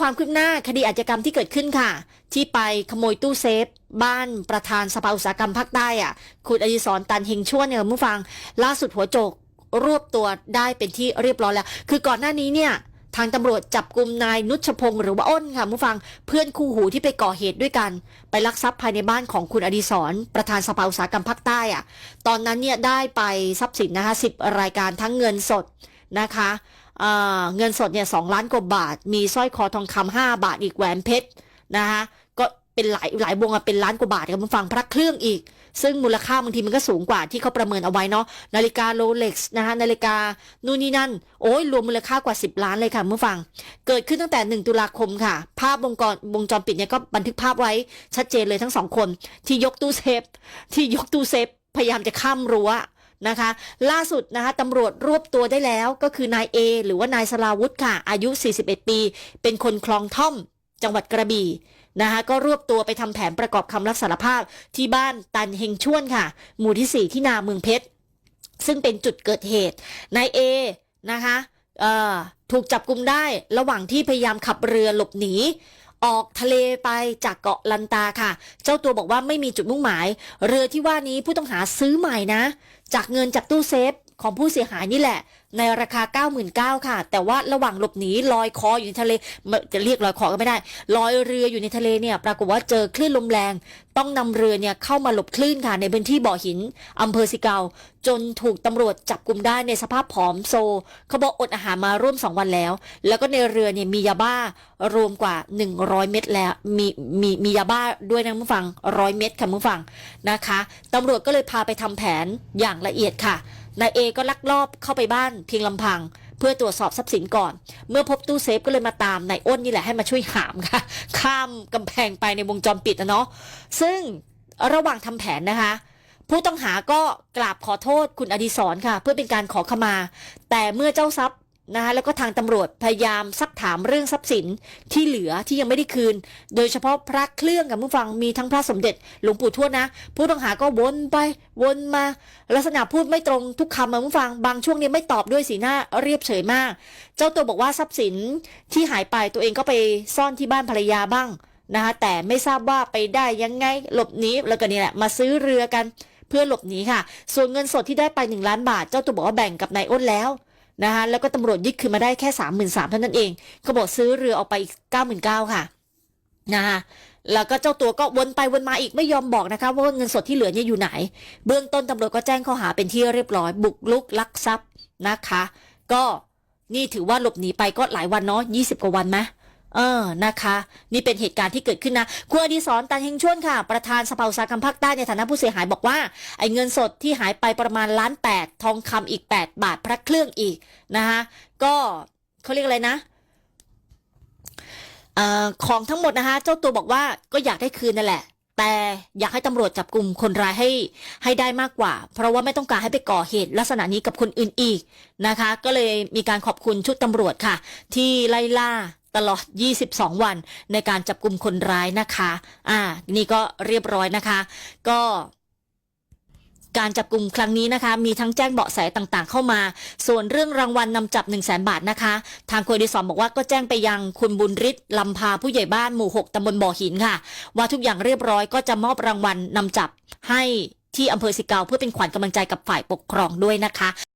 ความคืบหน้าคดีอาชญากรรมที่เกิดขึ้นค่ะ ที่ไปขโมยตู้เซฟ บ้านประธานสภาอุตสาหกรรมภาคใต้อะคุณอดิศรตันเฮงช่วนเนี่ยคุณผู้ฟัง ล่าสุดหัวโจกรวบตัวได้เป็นที่เรียบร้อยแล้ว คือก่อนหน้านี้เนี่ยทางตำรวจจับกลุ่มนายนุชพงศ์หรือว่าอ้นค่ะคุณผู้ฟังเพื่อนคู่หูที่ไปก่อเหตุด้วยกัน ไปลักทรัพย์ภายในบ้านของคุณอดิศร ประธานสภาอุตสาหกรรมภาคใต้อะตอนนั้นเนี่ยได้ไปทรัพย์สินนะคะสิบรายการทั้งเงินสดนะคะ เเงินสดเนี่ยสองล้านกว่าบาท มีสร้อยคอทองคำห้าบาทอีกแหวนเพชรนะคะก็เป็นหลายหลายวงอะเป็นล้านกว่าบาทค่ะคุณฟังพระเครื่องอีก ซึ่งมูลค่าบางทีมันก็สูงกว่าที่เขาประเมินเอาไว้เนาะนาฬิกาโรเล็กซ์นะคะนาฬิกานู่นนี่นั่น โอ้ยรวมมูลค่ากว่า 10 ล้านเลยค่ะเมื่อฟัง เกิดขึ้นตั้งแต่ 1 ตุลาคมค่ะ ภาพวงจรวงจรปิดเนี่ยก็บันทึกภาพไว้ชัดเจนเลยทั้งสองคน ที่ยกตู้เซฟที่ยกตู้เซฟพยายามจะข้ามรั้ว นะคะ ล่าสุดนะคะตำรวจรวบตัวได้แล้วก็คือนายเอหรือว่านายสลาวุธค่ะ อายุ 41 ปี เป็นคนคลองท่อม จังหวัดกระบี่นะคะก็รวบตัวไปทำแผนประกอบคำรับสารภาพที่บ้านตันเฮงช่วนค่ะ หมู่ที่ 4 ที่นาเมืองเพชร ซึ่งเป็นจุดเกิดเหตุนายเอนะคะถูกจับกุมได้ระหว่างที่พยายามขับเรือหลบหนี ออกทะเลไปจากเกาะลันตาค่ะ เจ้าตัวบอกว่าไม่มีจุดมุ่งหมาย เรือที่ว่านี้ผู้ต้องหาซื้อใหม่นะ จากเงินจากตู้เซฟของผู้เสียหายนี่แหละในราคา 99,000ค่ะ แต่ว่าระหว่างหลบหนีลอยคออยู่ในทะเลจะเรียกลอยคอก็ไม่ได้ลอยเรืออยู่ในทะเลเนี่ย ปรากฏว่าเจอคลื่นลมแรง ต้องนำเรือเนี่ยเข้ามาหลบคลื่นค่ะในพื้นที่บ่อหินอำเภอสิเกาจนถูกตำรวจจับกลุ่มได้ในสภาพผอมโซเขาบอกอดอาหารมาร่วม 2 วันแล้ว แล้วก็ในเรือเนี่ยมียาบ้ารวมกว่า 100 เม็ดแล้วมีมีมียาบ้าด้วยนะคุณฟังร้อยเม็ดค่ะคุณฟังนะคะตำรวจก็เลยพาไปทำแผนอย่างละเอียดค่ะนายเอก็ลักลอบเข้าไปบ้านเพียงลำพัง เพื่อตรวจสอบทรัพย์สินก่อน เมื่อพบตู้เซฟก็เลยมาตามนายอ้นนี่แหละให้มาช่วยหามค่ะ ข้ามกำแพงไปในวงจรปิดนะเนาะซึ่งระหว่างทำแผนนะคะ ผู้ต้องหาก็กราบขอโทษคุณอดีศรค่ะ เพื่อเป็นการขอขมา แต่เมื่อเจ้าทรัพย์ นะคะแล้วก็ทางตำรวจพยายามซักถามเรื่องทรัพย์สินที่เหลือที่ยังไม่ได้คืน โดยเฉพาะพระเครื่องกับผู้ฟังมีทั้งพระสมเด็จหลวงปู่ทวดนะ ผู้ต้องหาก็วนไปวนมา ลักษณะพูดไม่ตรงทุกคำมาผู้ฟังบางช่วงเนี่ยไม่ตอบด้วยสีหน้าเรียบเฉยมาก เจ้าตัวบอกว่าทรัพย์สินที่หายไปตัวเองก็ไปซ่อนที่บ้านภรรยาบ้างนะคะแต่ไม่ทราบว่าไปได้ยังไงหลบหนีแล้วก็นี่แหละมาซื้อเรือกันเพื่อหลบหนีค่ะ ส่วนเงินสดที่ได้ไป 1 ล้านบาท เจ้าตัวบอกว่าแบ่งกับนายอ้นแล้ว นะคะแล้วก็ตำรวจยึดคืนมาได้แค่สามหมื่นสามเท่านั้นเองเขาบอกซื้อเรือออกไปอีกเก้าหมื่นเก้าค่ะนะคะแล้วก็เจ้าตัวก็วนไปวนมาอีกไม่ยอมบอกนะคะว่าเงินสดที่เหลือเนี่ยอยู่ไหน เบื้องต้นตำรวจก็แจ้งข้อหาเป็นที่เรียบร้อย บุกลุกลักทรัพย์นะคะ ก็นี่ถือว่าหลบหนีไปก็หลายวันเนาะ20 กว่าวันไหม เออ นะคะ นี่เป็นเหตุการณ์ที่เกิดขึ้นนะ คุณอดีศรตันเฮงชวนค่ะ ประธานสภาอุตสาหกรรมภาคใต้ในฐานะผู้เสียหายบอกว่า ไอ้เงินสดที่หายไปประมาณล้านแปดทองคำอีก 8 บาทพระเครื่องอีกนะคะก็เขาเรียกอะไรนะเอ่อของทั้งหมดนะคะ เจ้าตัวบอกว่าก็อยากได้คืนนั่นแหละ แต่อยากให้ตำรวจจับกลุ่มคนร้ายให้ให้ได้มากกว่า เพราะว่าไม่ต้องการให้ไปก่อเหตุลักษณะนี้กับคนอื่นอีกนะคะ ก็เลยมีการขอบคุณชุดตำรวจค่ะ ที่ไล่ล่า ตลอด 22 วันในการจับกลุ่มคนร้ายนะคะ อ่า นี่ก็เรียบร้อยนะคะ ก็การจับกลุ่มครั้งนี้นะคะ มีทั้งแจ้งเบาะแสต่างๆ เข้ามา ส่วนเรื่องรางวัลนนำจับ 1 0 0 0 0แบาทนะคะ ทางคุยดิสอนบอกว่าก็แจ้งไปยังคุณบุญฤทธิ์ลำพาผู้ใหญ่บ้านหมู่ 6ตำบลบ่อหินค่ะ ว่าทุกอย่างเรียบร้อยก็จะมอบรางวัลนนำจับให้ที่อำเภอสิเกาเพื่อเป็นขวัญกำลังใจกับฝ่ายปกครองด้วยนะคะ